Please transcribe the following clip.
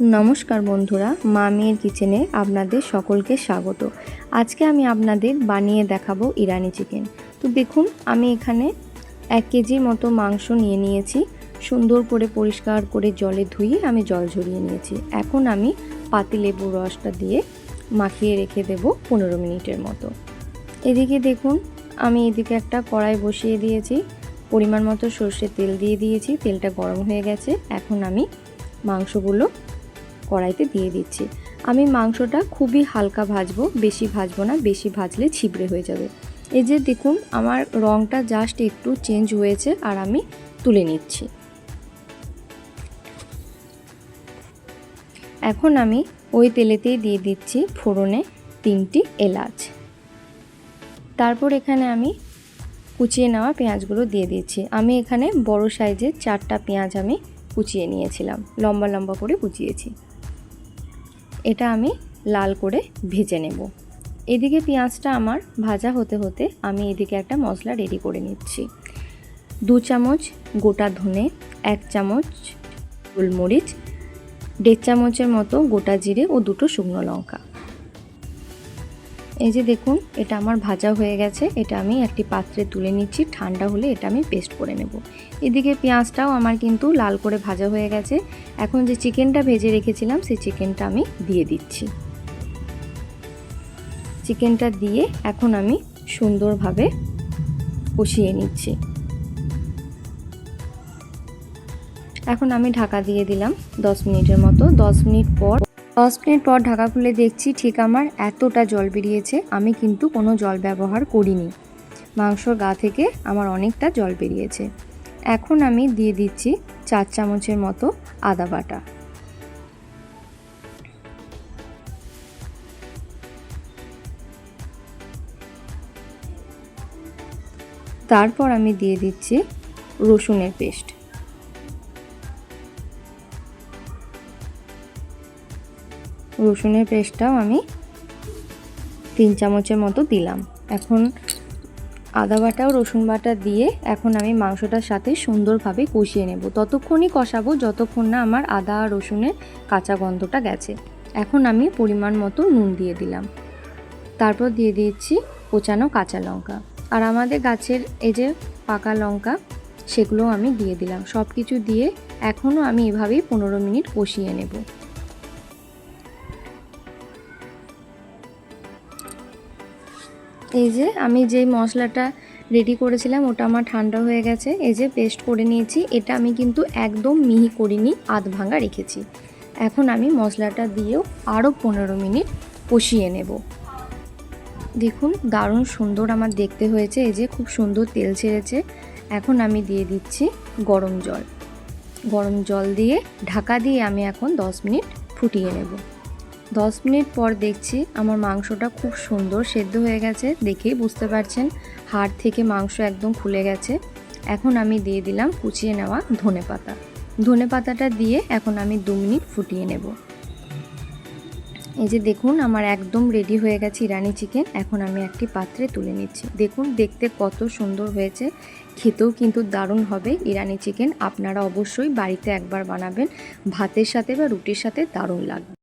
নমস্কার বন্ধুরা মা মেয়ের কিচেনে আপনাদের সকলকে স্বাগত। আজকে আমি আপনাদের বানিয়ে দেখাবো ইরানি চিকেন। তো দেখুন, আমি এখানে এক কেজির মতো মাংস নিয়ে নিয়েছি। সুন্দর করে পরিষ্কার করে জলে ধুয়ে আমি জল ঝরিয়ে নিয়েছি। এখন আমি পাতিলেবুর রসটা দিয়ে মাখিয়ে রেখে দেব পনেরো মিনিটের মতো। এদিকে দেখুন, আমি এদিকে একটা কড়াই বসিয়ে দিয়েছি। পরিমাণ মতো সর্ষের তেল দিয়ে দিয়েছি। তেলটা গরম হয়ে গেছে। এখন আমি মাংসগুলো কড়াইতে দিয়ে দিচ্ছি। আমি মাংসটা খুবই হালকা ভাজবো, বেশি ভাজবো না, বেশি ভাজলে ছিবড়ে হয়ে যাবে। এই যে দেখুন, আমার রঙটা জাস্ট একটু চেঞ্জ হয়েছে আর আমি তুলে নিচ্ছি। এখন আমি ওই তেলেতেই দিয়ে দিচ্ছি ফোড়নে তিনটি এলাচ। তারপর এখানে আমি কুচিয়ে নেওয়া পেঁয়াজগুলো দিয়ে দিচ্ছি। আমি এখানে বড় সাইজের চারটা পেঁয়াজ আমি কুচিয়ে নিয়েছিলাম, লম্বা লম্বা করে কুচিয়েছি। এটা আমি লাল করে ভেজে নেব। এদিকে পেঁয়াজটা আমার ভাজা হতে হতে আমি এদিকে একটা মশলা রেডি করে নিচ্ছি। দু চামচ গোটা ধনে, এক চামচ গোলমরিচ, দেড় চামচের মতো গোটা জিরে ও দুটো শুকনো লঙ্কা। এই যে দেখুন, এটা আমার ভাজা হয়ে গেছে। এটা আমি একটি পাত্রে তুলে নিচ্ছি। ঠান্ডা হলে এটা আমি পেস্ট করে নেব। এদিকে পেঁয়াজটাও আমার কিন্তু লাল করে ভাজা হয়ে গেছে। এখন যে চিকেনটা ভেজে রেখেছিলাম, সেই চিকেনটা আমি দিয়ে দিচ্ছি। চিকেনটা দিয়ে এখন আমি সুন্দরভাবে কষিয়ে নিচ্ছি। এখন আমি ঢাকা দিয়ে দিলাম দশ মিনিটের মতো। দশ মিনিট পর দশ মিনিট পর ঢাকা খুলে দেখছি ঠিক আমার এতটা জল বেরিয়েছে, আমি কিন্তু কোনো জল ব্যবহার করিনি। মাংসর গা থেকে আমার অনেকটা জল বেরিয়েছে। এখন আমি দিয়ে দিচ্ছি চার চামচের মতো আদা বাটা। তারপর আমি দিয়ে দিচ্ছি রসুনের পেস্ট। রসুনের পেস্টটাও আমি তিন চামচের মতো দিলাম। এখন আদা বাটা ও রসুন বাটা দিয়ে এখন আমি মাংসটার সাথে সুন্দরভাবে কষিয়ে নেব। ততক্ষণই কষাবো, যতক্ষণ না আমার আদা আর রসুনের কাঁচা গন্ধটা গেছে। এখন আমি পরিমাণ মতো নুন দিয়ে দিলাম। তারপর দিয়ে দিয়েছি কোচানো কাঁচা লঙ্কা। আর আমাদের গাছের এই যে পাকা লঙ্কা সেগুলো আমি দিয়ে দিলাম। সব কিছু দিয়ে এখনও আমি এভাবেই পনেরো মিনিট কষিয়ে নেব। এই যে আমি যে মশলাটা রেডি করেছিলাম, ওটা আমার ঠান্ডা হয়ে গেছে। এই যে পেস্ট করে নিয়েছি, এটা আমি কিন্তু একদম মিহি করিনি, আধ ভাঙা রেখেছি। এখন আমি মশলাটা দিয়েও আরও পনেরো মিনিট কষিয়ে নেব। দেখুন, দারুণ সুন্দর আমার দেখতে হয়েছে, এই যে খুব সুন্দর তেল ছেড়েছে। এখন আমি দিয়ে দিচ্ছি গরম জল। গরম জল দিয়ে ঢাকা দিয়ে আমি এখন দশ মিনিট ফুটিয়ে নেব। দশ মিনিট পর দেখছি আমার মাংসটা খুব সুন্দর সেদ্ধ হয়ে গেছে দেখেই বুঝতে পারছেন, হাড় থেকে মাংস একদম খুলে গেছে। এখন আমি দিয়ে দিলাম কুচিয়ে নেওয়া ধনে পাতা। ধনে পাতাটা দিয়ে এখন আমি দু মিনিট ফুটিয়ে নেব। এই যে দেখুন আমার একদম রেডি হয়ে গেছে ইরানি চিকেন এখন আমি একটি পাত্রে তুলে নিচ্ছি। দেখুন, দেখতে কত সুন্দর হয়েছে। খেতেও কিন্তু দারুণ হবে ইরানি চিকেন আপনারা অবশ্যই বাড়িতে একবার বানাবেন। ভাতের সাথে বা রুটির সাথে দারুণ লাগবে।